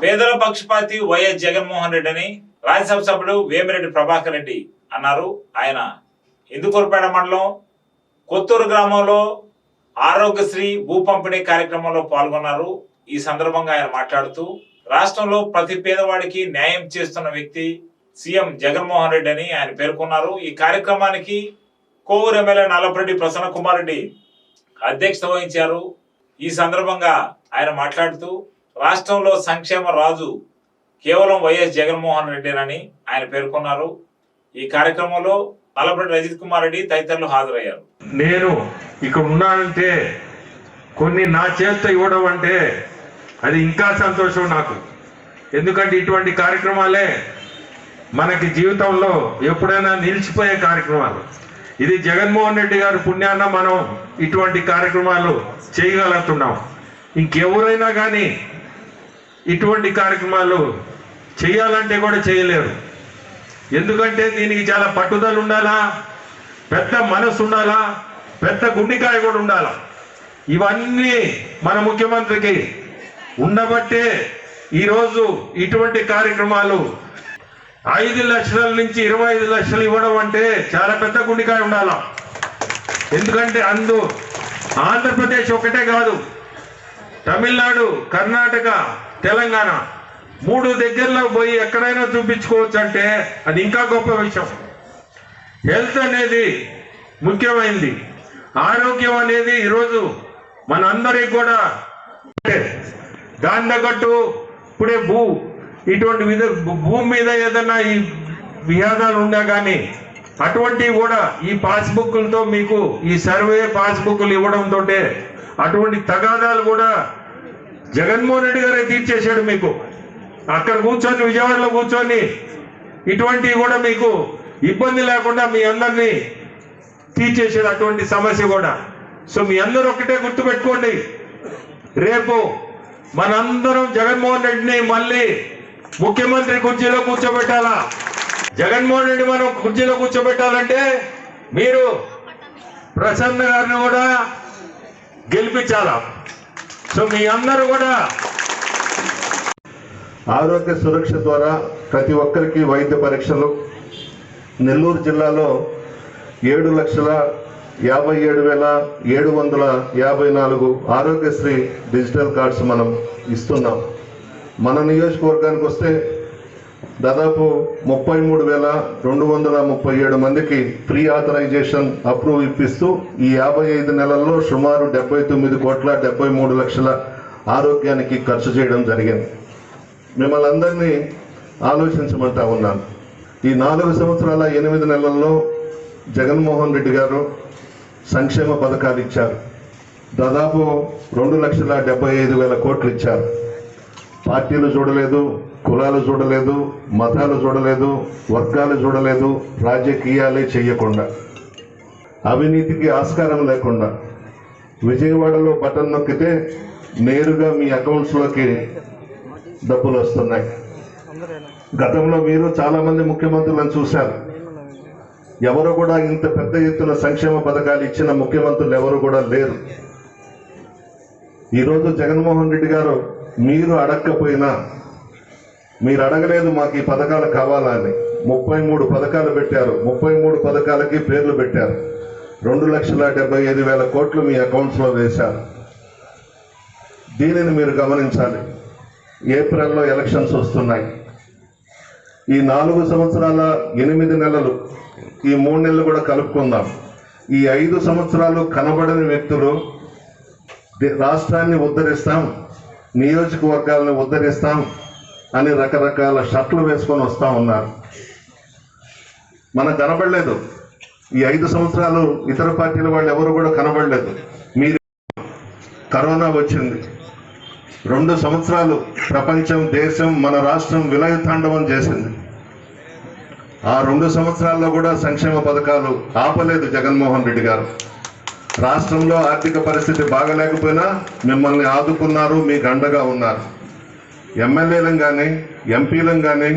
పేదల పక్షపాతి వైఎస్ జగన్మోహన్ రెడ్డి అని రాజ్యసభ సభ్యుడు వేమిరెడ్డి ప్రభాకర్ రెడ్డి అన్నారు. ఆయన ఇందుకూరుపేట మండలం కొత్తూరు గ్రామంలో ఆరోగ్యశ్రీ భూ పంపిణీ కార్యక్రమంలో పాల్గొన్నారు. ఈ సందర్భంగా ఆయన మాట్లాడుతూ రాష్ట్రంలో ప్రతి పేదవాడికి న్యాయం చేస్తున్న వ్యక్తి సీఎం జగన్మోహన్ రెడ్డి అని ఆయన పేర్కొన్నారు. ఈ కార్యక్రమానికి కోవూరు ఎమ్మెల్యే నల్లపరెడ్డి ప్రసన్న కుమార్ రెడ్డి అధ్యక్షత వహించారు. ఈ సందర్భంగా ఆయన మాట్లాడుతూ రాష్ట్రంలో సంక్షేమ రాజు కేవలం వైఎస్ జగన్మోహన్ రెడ్డినని ఆయన పేర్కొన్నారు. ఈ కార్యక్రమంలో నల్లపరెడ్డి రజిత్ కుమార్ రెడ్డి తదితరులు హాజరయ్యారు. నేను ఇక్కడ ఉన్నానంటే కొన్ని నా చేతితో ఇవ్వడం అంటే అది ఇంకా సంతోషం నాకు. ఎందుకంటే ఇటువంటి కార్యక్రమాలే మనకి జీవితంలో ఎప్పుడైనా నిలిచిపోయే కార్యక్రమాలు. ఇది జగన్మోహన్ రెడ్డి గారి పుణ్యాన్న మనం ఇటువంటి కార్యక్రమాలు చేయగలుగుతున్నాం. ఇంకెవరైనా కానీ ఇటువంటి కార్యక్రమాలు చేయాలంటే కూడా చేయలేరు. ఎందుకంటే దీనికి చాలా పట్టుదల ఉండాలా పెద్ద మనసు ఉండాలా పెద్ద గుండికాయ కూడా ఉండాలా. ఇవన్నీ మన ముఖ్యమంత్రికి ఉండబట్టే ఈరోజు ఇటువంటి కార్యక్రమాలు ఐదు లక్షల నుంచి ఇరవై ఐదు లక్షలు ఇవ్వడం అంటే చాలా పెద్ద గుండికాయ ఉండాలా. ఎందుకంటే అందు ఆంధ్రప్రదేశ్ ఒకటే కాదు తమిళనాడు కర్ణాటక తెలంగాణ మూడు దగ్గరలో పోయి ఎక్కడైనా చూపించుకోవచ్చు అంటే అది ఇంకా గొప్ప విషయం. హెల్త్ అనేది ముఖ్యమైనది ఆరోగ్యం అనేది ఈరోజు మన అందరికి కూడా దాని తగ్గట్టు ఇప్పుడే భూ ఇటువంటి విధ భూమి మీద ఏదైనా ఈ వివాదాలు ఉన్నా కానీ అటువంటివి కూడా ఈ పాస్బుక్లతో మీకు ఈ సర్వే పాస్బుక్లు ఇవ్వడంతో అటువంటి తగాదాలు కూడా జగన్మోహన్ రెడ్డి గారే తీర్చేశాడు మీకు. అక్కడ కూర్చొని విజయవాడలో కూర్చొని ఇటువంటివి కూడా మీకు ఇబ్బంది లేకుండా మీ అందరినీ తీర్చేసేది అటువంటి సమస్య కూడా. సో మీ అందరూ ఒకటే గుర్తుపెట్టుకోండి. రేపు మనందరం జగన్మోహన్ రెడ్డిని మళ్ళీ ముఖ్యమంత్రి కుర్చీలో కూర్చోబెట్టాలా? జగన్మోహన్ రెడ్డి మనం కుర్చీలో కూర్చోబెట్టాలంటే మీరు ప్రసన్న గారిని కూడా గెలిపించాలా? సో మీ అందరూ కూడా ఆరోగ్య సురక్ష ద్వారా ప్రతి ఒక్కరికి వైద్య పరీక్షలు. నెల్లూరు జిల్లాలో ఏడు లక్షల యాభై ఏడు వేల ఏడు వందల యాభై నాలుగు ఆరోగ్యశ్రీ డిజిటల్ కార్డ్స్ మనం ఇస్తున్నాం. మన నియోజకవర్గానికి వస్తే దాదాపు ముప్పై మూడు వేల రెండు వందల ముప్పై ఏడు మందికి ప్రీ ఆథరైజేషన్ అప్రూవ్ ఇప్పిస్తూ ఈ యాభై ఐదు నెలల్లో సుమారు డెబ్బై తొమ్మిది కోట్ల డెబ్బై మూడు లక్షల ఆరోగ్యానికి ఖర్చు చేయడం జరిగింది. మిమ్మల్ని అందరినీ ఆలోచించమంటా ఉన్నాను. ఈ నాలుగు సంవత్సరాల ఎనిమిది నెలల్లో జగన్మోహన్ రెడ్డి గారు సంక్షేమ పథకాలు ఇచ్చారు. దాదాపు రెండు లక్షల డెబ్బై ఐదు వేల కోట్లు ఇచ్చారు. పార్టీలు చూడలేదు కులాలు చూడలేదు మతాలు చూడలేదు వర్గాలు చూడలేదు రాజకీయాలే చేయకుండా అవినీతికి ఆస్కారం లేకుండా విజయవాడలో బటన్ నొక్కితే నేరుగా మీ అకౌంట్స్లోకి డబ్బులు వస్తున్నాయి. గతంలో మీరు చాలామంది ముఖ్యమంత్రులను చూశారు. ఎవరు కూడా ఇంత పెద్ద ఎత్తున సంక్షేమ పథకాలు ఇచ్చిన ముఖ్యమంత్రులు ఎవరు కూడా లేరు. ఈరోజు జగన్మోహన్ రెడ్డి గారు మీరు అడగకపోయినా మీరు అడగలేదు మాకు ఈ పథకాలు కావాలా అని ముప్పై మూడు పథకాలు పెట్టారు. ముప్పై మూడు పథకాలకి పేర్లు పెట్టారు. రెండు లక్షల డెబ్బై ఐదు వేల కోట్లు మీ అకౌంట్స్లో వేశారు. దీనిని మీరు గమనించాలి. ఏప్రిల్లో ఎలక్షన్స్ వస్తున్నాయి. ఈ నాలుగు సంవత్సరాల ఎనిమిది నెలలు ఈ మూడు నెలలు కూడా కలుపుకుందాం. ఈ ఐదు సంవత్సరాలు కనబడని వ్యక్తులు రాష్ట్రాన్ని ఉద్ధరిస్తాం. నియోజకవర్గాలను ఉద్ధరిస్తాం అని రకరకాల షర్ట్లు వేసుకొని వస్తా ఉన్నారు. మనకు కనబడలేదు. ఈ ఐదు సంవత్సరాలు ఇతర పార్టీల వాళ్ళు ఎవరు కూడా కనబడలేదు. మీరు కరోనా వచ్చింది. రెండు సంవత్సరాలు ప్రపంచం దేశం మన రాష్ట్రం విలయతాండవం చేసింది. ఆ రెండు సంవత్సరాల్లో కూడా సంక్షేమ పథకాలు ఆపలేదు జగన్మోహన్ రెడ్డి గారు. రాష్ట్రంలో ఆర్థిక పరిస్థితి బాగలేకపోయినా మిమ్మల్ని ఆదుకున్నారు మీకు అండగా ఉన్నారు. ఎమ్మెల్యేలను కానీ ఎంపీలను కానీ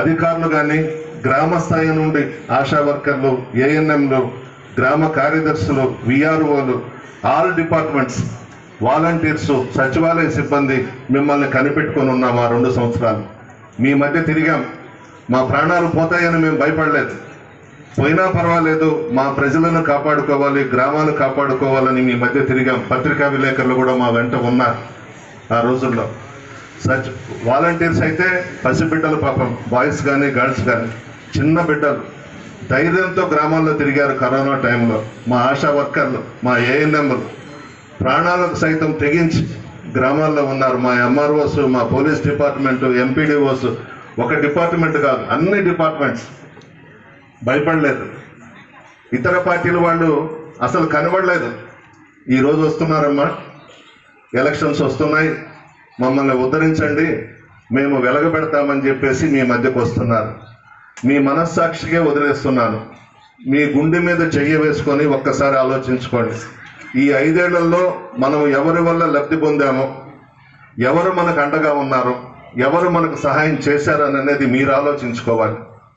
అధికారులు కానీ గ్రామ స్థాయి నుండి ఆశా వర్కర్లు ఏఎన్ఎంలు గ్రామ కార్యదర్శులు విఆర్ఓలు ఆల్ డిపార్ట్మెంట్స్ వాలంటీర్స్ సచివాలయ సిబ్బంది మిమ్మల్ని కనిపెట్టుకొని ఉన్నాం ఆ రెండు సంవత్సరాలు. మీ మధ్య తిరిగాం. మా ప్రాణాలు పోతాయని మేము భయపడలేదు. పోయినా పర్వాలేదు మా ప్రజలను కాపాడుకోవాలి గ్రామాలు కాపాడుకోవాలని మీ మధ్య తిరిగాం. పత్రికా విలేకరులు కూడా మా వెంట ఉన్నారు ఆ రోజుల్లో. సచ్ వాలంటీర్స్ అయితే పసిబిడ్డలు పాపం బాయ్స్ కానీ గర్ల్స్ కానీ చిన్న బిడ్డలు. ధైర్యంతో గ్రామాల్లో తిరిగారు కరోనా టైంలో. మా ఆశా వర్కర్లు మా ఏఎన్ఎంలు. ప్రాణాలకు సైతం తెగించి గ్రామాల్లో ఉన్నారు. మా ఎంఆర్ఓస్ మా పోలీస్ డిపార్ట్మెంట్ ఎంపీడీఓస్. ఒక డిపార్ట్మెంట్ కాదు అన్ని డిపార్ట్మెంట్స్. భయపడలేదు. ఇతర పార్టీల వాళ్ళు అసలు కనబడలేదు. ఈరోజు వస్తున్నారమ్మా. ఎలక్షన్స్ వస్తున్నాయి. మమ్మల్ని ఉద్ధరించండి. మేము వెలగబెడతామని చెప్పేసి మీ మధ్యకు వస్తున్నారు. మీ మనస్సాక్షిగా వదిలేస్తున్నాను. మీ గుండె మీద చెయ్యి వేసుకొని ఒక్కసారి ఆలోచించుకోండి. ఈ ఐదేళ్ళలో మనం ఎవరి వల్ల లబ్ధి పొందామో ఎవరు మనకు అండగా ఉన్నారు ఎవరు మనకు సహాయం చేశారని అనేది మీరు ఆలోచించుకోవాలి.